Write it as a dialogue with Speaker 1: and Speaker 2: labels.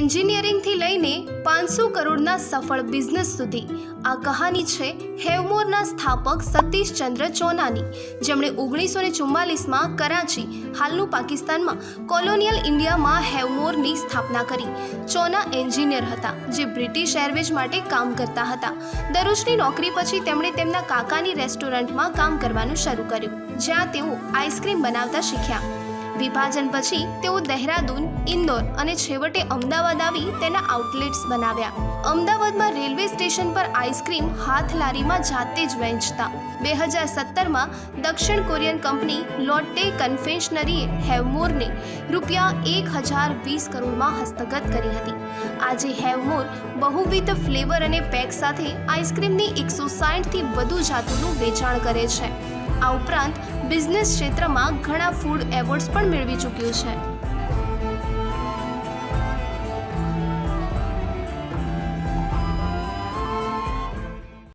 Speaker 1: એન્જિનિયરિંગથી લઈને પાંચસો કરોડના સફળ બિઝનેસ સુધી. આ કહાની છે હેવમોરના સ્થાપક સતીશચંદ્ર ચોનાની. જેમણે ઓગણીસો ને ચુમ્માલીસમાં કરાચી, હાલનું પાકિસ્તાનમાં કોલોનિયલ ઇન્ડિયામાં હેવમોરની સ્થાપના કરી. ચોના એન્જિનિયર હતા, જે બ્રિટિશ એરવેજ માટે કામ કરતા હતા. દરરોજની નોકરી પછી તેમણે તેમના કાકાની રેસ્ટોરન્ટમાં કામ કરવાનું શરૂ કર્યું, જ્યાં તેઓ આઈસ્ક્રીમ બનાવતા શીખ્યા. વિભાજન પછી તેઓ દહેરાદૂન, ઇન્દોર અને છેવટે અમદાવાદ આવી તેના આઉટલેટ્સ બનાવ્યા. અમદાવાદમાં રેલવે સ્ટેશન પર આઈસ્ક્રીમ હાથ લારીમાં જાતે જ વેચતા. બે હજાર સત્તરમાં દક્ષિણ કોરિયન કંપની લોટ્ટે કન્ફેશનરીએ હેવમોરને રૂપિયા એક હજાર વીસ કરોડમાં હસ્તગત કરી હતી. આજે હેવમોર બહુવિધ ફ્લેવર અને પેક સાથે આઈસ્ક્રીમની એકસો સાઠથી વધુ જાતોનું વેચાણ કરે છે. આ ઉપરાંત બિઝનેસ ક્ષેત્રમાં ઘણા ફૂડ એવોર્ડ્સ પણ મેળવી ચૂક્યું છે.